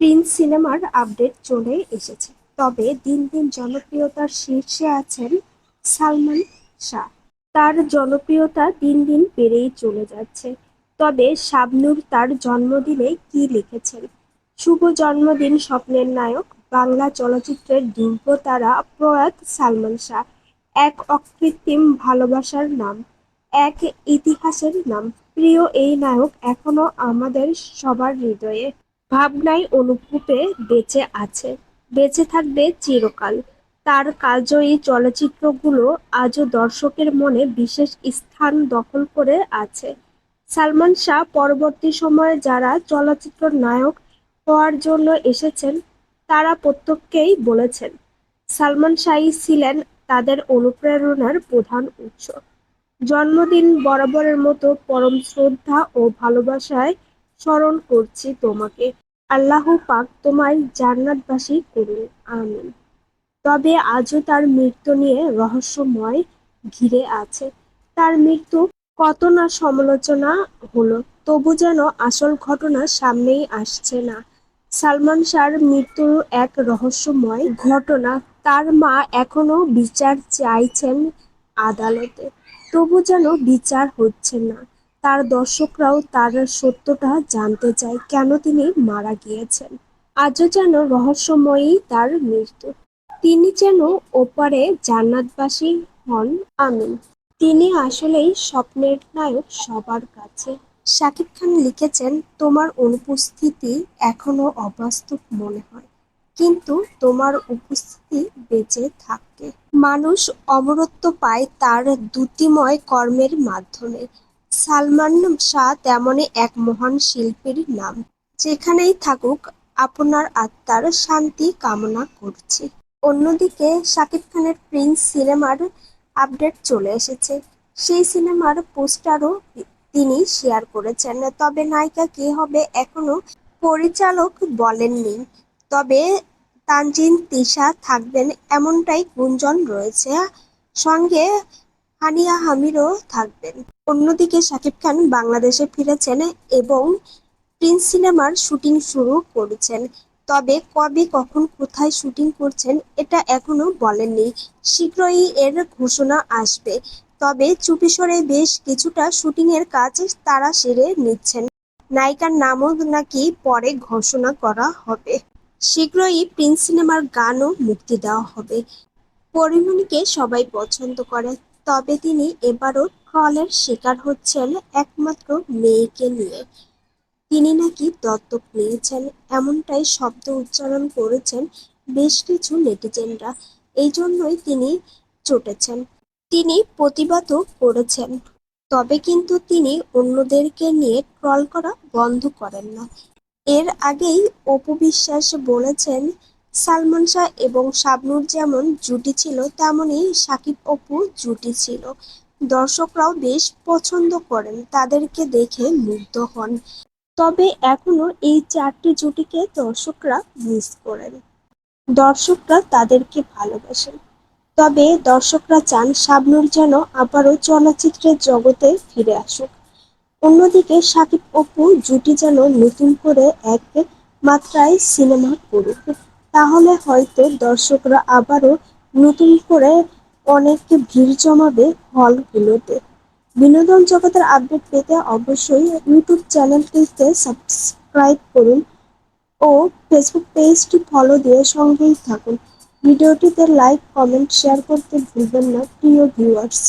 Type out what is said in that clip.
Prince সিনেমার update চলে এসেছে। তবে দিন দিন জনপ্রিয়তার শীর্ষে আছেন সালমান শাহ। তার জনপ্রিয়তা দিন দিন বেড়েই চলে যাচ্ছে। তবে শাবনুর তার জন্মদিনে কি লিখেছেন? শুভ জন্মদিন স্বপ্নের নায়ক, বাংলা চলচ্চিত্রের ধ্রুবতারা প্রয়াত সালমান শাহ। এক অকৃত্রিম ভালোবাসার নাম, এক ইতিহাসের নাম। প্রিয় এই নায়ক এখনও আমাদের সবার হৃদয়ে। ভাবনায় অনুভূতে বেঁচে আছে, বেঁচে থাকবে চিরকাল। তার কালজয়ী চলচ্চিত্রগুলো আজও দর্শকের মনে বিশেষ স্থান দখল করে আছে। সালমান শাহ পরবর্তী সময়ে যারা চলচ্চিত্র নায়ক হওয়ার জন্য এসেছেন, তারা প্রত্যেককেই বলেছেন, সালমান শাহই ছিলেন তাদের অনুপ্রেরণার প্রধান উৎস। জন্মদিন বরাবরের মতো পরম শ্রদ্ধা ও ভালোবাসায় স্মরণ করছি তোমাকে। আল্লাহ পাক তোমায় জান্নাতবাসী করুন। আমিন। তবে আজও তার মৃত্যু নিয়ে রহস্যময় ঘিরে আছে। তার মৃত্যু কত না সমালোচনা হলো, তবু যেন আসল ঘটনা সামনেই আসছে না। সালমান শাহর মৃত্যু এক রহস্যময় ঘটনা, তার মা এখনও বিচার চাইছেন আদালতে, তবু যেন বিচার হচ্ছে না। তার দর্শকরাও তার সত্যটা জানতে চায় কেন তিনি মারা গিয়েছেন। আজও যেন রহস্যময়ী তার মৃত্যু। তিনি যেন ওপারে জান্নাতবাসী হন, আমিন। তিনি আসলেই স্বপ্নের নায়ক সবার কাছে। শাকিব খান লিখেছেন, তোমার অনুপস্থিতি এখনও অবাস্তব মনে হয়, কিন্তু তোমার উপস্থিতি বেঁচে থাকে। মানুষ অমরত্ব পায় তার দ্যুতিময় কর্মের মাধ্যমে। সালমান শাহ তেমনই এক মহান শিল্পীর নাম। যেখানেই থাকুক, আপনার আত্মার শান্তি কামনা করছি। অন্যদিকে শাকিব খানের প্রিন্স সিনেমার আপডেট চলে এসেছে। সেই সিনেমার পোস্টারও তিনি শেয়ার করেছেন। তবে নায়িকা কে হবে এখনও পরিচালক বলেননি। তবে তানজিন তিশা থাকবেন এমনটাই গুঞ্জন রয়েছে। সঙ্গে হানিয়া হামিরও থাকবেন। অন্যদিকে শাকিব খান বাংলাদেশে ফিরেছেন এবং প্রিন্স সিনেমার শুটিং শুরু করেছেন। তবে কবে, কখন, কোথায় শুটিং করছেন এটা এখনও বলেননি। শীঘ্রই এর ঘোষণা আসবে। তবে চুপিসরে বেশ কিছুটা শুটিংয়ের কাজ তারা সেরে নিচ্ছেন। নায়িকার নামও নাকি পরে ঘোষণা করা হবে। শীঘ্রই প্রিন্স সিনেমার গানও মুক্তি দেওয়া হবে। পরিমণিকে সবাই পছন্দ করে তবে তিনি এবারও ট্রলের শিকার হচ্ছেন একমাত্র মেয়েকে নিয়ে। তিনি নাকি দত্তক নিয়েছেন, এমনটাই শব্দ উচ্চারণ করেছেন বেশ কিছু নেটিজেনরা। এই জন্যই তিনি চটেছেন। তিনি প্রতিবাদও করেছেন, তবে কিন্তু তিনি অন্যদেরকে নিয়ে ট্রল করা বন্ধ করেন না। এর আগেই অপবিশ্বাস বলেছেন সালমান শাহ এবং শাবনুর যেমন জুটি ছিল, তেমনই সাকিব অপু জুটি ছিল। দর্শকরাও বেশ পছন্দ করেন, তাদেরকে দেখে মুগ্ধ হন। তবে এখনও এই চারটি জুটিকে দর্শকরা মিস করেন। দর্শকরা তাদেরকে ভালোবাসেন। তবে দর্শকরা চান শাবনুর যেন আবারও চলচ্চিত্রের জগতে ফিরে আসুক। অন্যদিকে সাকিব অপু জুটি যেন নতুন করে এক মাত্রায় সিনেমা করুক। তাহলে হয়তো দর্শকরা আবারও নতুন করে অনেককে ভিড় জমাবে হলগুলোতে। বিনোদন জগতের আপডেট পেতে অবশ্যই ইউটিউব চ্যানেলটিতে সাবস্ক্রাইব করুন ও ফেসবুক পেজটি ফলো দিয়ে সঙ্গেই থাকুন। ভিডিওটিতে লাইক কমেন্ট শেয়ার করতে ভুলবেন না, প্রিয় ভিউয়ার্স